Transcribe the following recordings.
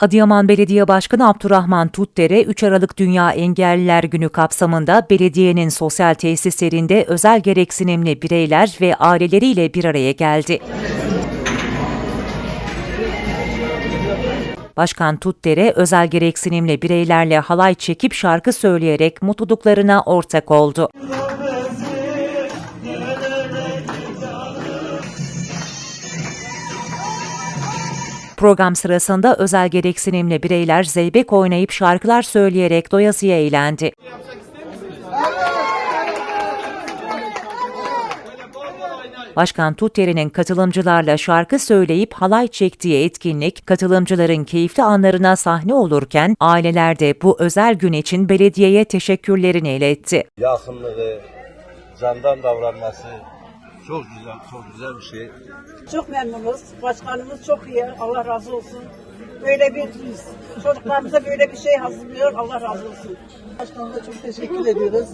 Adıyaman Belediye Başkanı Abdurrahman Tutdere 3 Aralık Dünya Engelliler Günü kapsamında belediyenin sosyal tesislerinde özel gereksinimli bireyler ve aileleriyle bir araya geldi. Başkan Tutdere özel gereksinimli bireylerle halay çekip şarkı söyleyerek mutluluklarına ortak oldu. Program sırasında özel gereksinimli bireyler zeybek oynayıp şarkılar söyleyerek doyasıya eğlendi. Başkan Tutteri'nin katılımcılarla şarkı söyleyip halay çektiği etkinlik katılımcıların keyifli anlarına sahne olurken aileler de bu özel gün için belediyeye teşekkürlerini iletti. yakınlığı, candan davranması çok güzel, çok güzel bir şey. Çok memnunuz. Başkanımız çok iyi. Allah razı olsun. Böyle bir çocuklarımıza böyle bir şey hazırlıyor. Allah razı olsun. Başkanımıza çok teşekkür ediyoruz.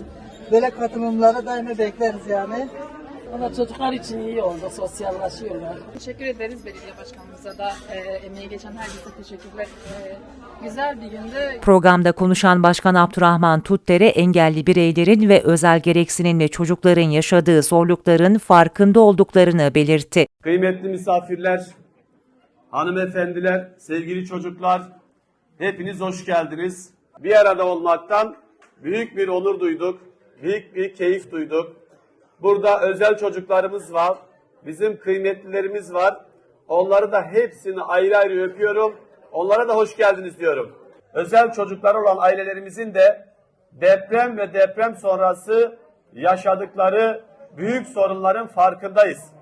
Böyle katılımları daima bekleriz yani. Valla çocuklar için iyi oldu, sosyallaşıyorlar. Teşekkür ederiz belediye başkanımıza da e, emeği geçen herkese teşekkürler. E, güzel bir günde Programda konuşan Başkan Abdurrahman Tutdere engelli bireylerin ve özel gereksinimli çocukların yaşadığı zorlukların farkında olduklarını belirtti. Kıymetli misafirler, hanımefendiler, sevgili çocuklar, hepiniz hoş geldiniz. Bir arada olmaktan büyük bir onur duyduk, büyük bir keyif duyduk. Burada özel çocuklarımız var, bizim kıymetlilerimiz var. Onları da hepsini ayrı ayrı öpüyorum. Onlara da hoş geldiniz diyorum. Özel çocukları olan ailelerimizin de deprem ve deprem sonrası yaşadıkları büyük sorunların farkındayız.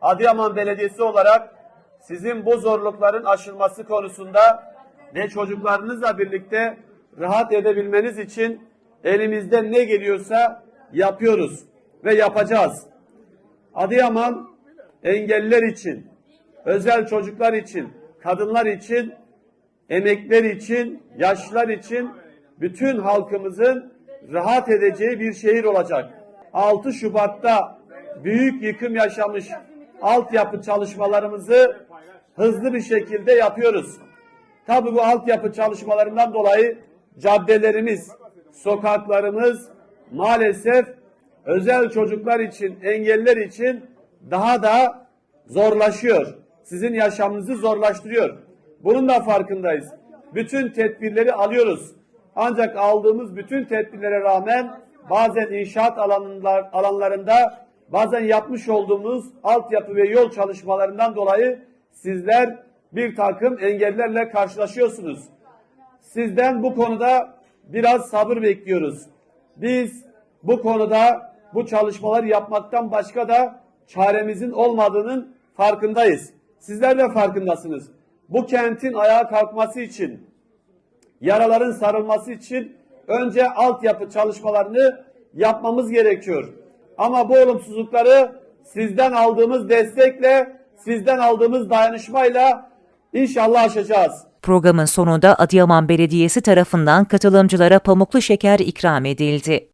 Adıyaman Belediyesi olarak sizin bu zorlukların aşılması konusunda ve çocuklarınızla birlikte rahat edebilmeniz için elimizde ne geliyorsa yapıyoruz ve yapacağız. Adıyaman engelliler için, özel çocuklar için, kadınlar için, emekler için, yaşlılar için bütün halkımızın rahat edeceği bir şehir olacak. 6 Şubat'ta büyük yıkım yaşamış altyapı çalışmalarımızı hızlı bir şekilde yapıyoruz. Tabii bu altyapı çalışmalarından dolayı caddelerimiz, sokaklarımız maalesef özel çocuklar için, engelliler için daha da zorlaşıyor. Sizin yaşamınızı zorlaştırıyor. Bunun da farkındayız. Bütün tedbirleri alıyoruz. Ancak aldığımız bütün tedbirlere rağmen bazen inşaat alanlar, alanlarında bazen yapmış olduğumuz altyapı ve yol çalışmalarından dolayı sizler bir takım engellerle karşılaşıyorsunuz. Sizden bu konuda biraz sabır bekliyoruz. Biz bu konuda bu çalışmaları yapmaktan başka da çaremizin olmadığının farkındayız. Sizler de farkındasınız. Bu kentin ayağa kalkması için, yaraların sarılması için önce altyapı çalışmalarını yapmamız gerekiyor. Ama bu olumsuzlukları sizden aldığımız destekle, sizden aldığımız dayanışmayla inşallah aşacağız. Programın sonunda Adıyaman Belediyesi tarafından katılımcılara pamuklu şeker ikram edildi.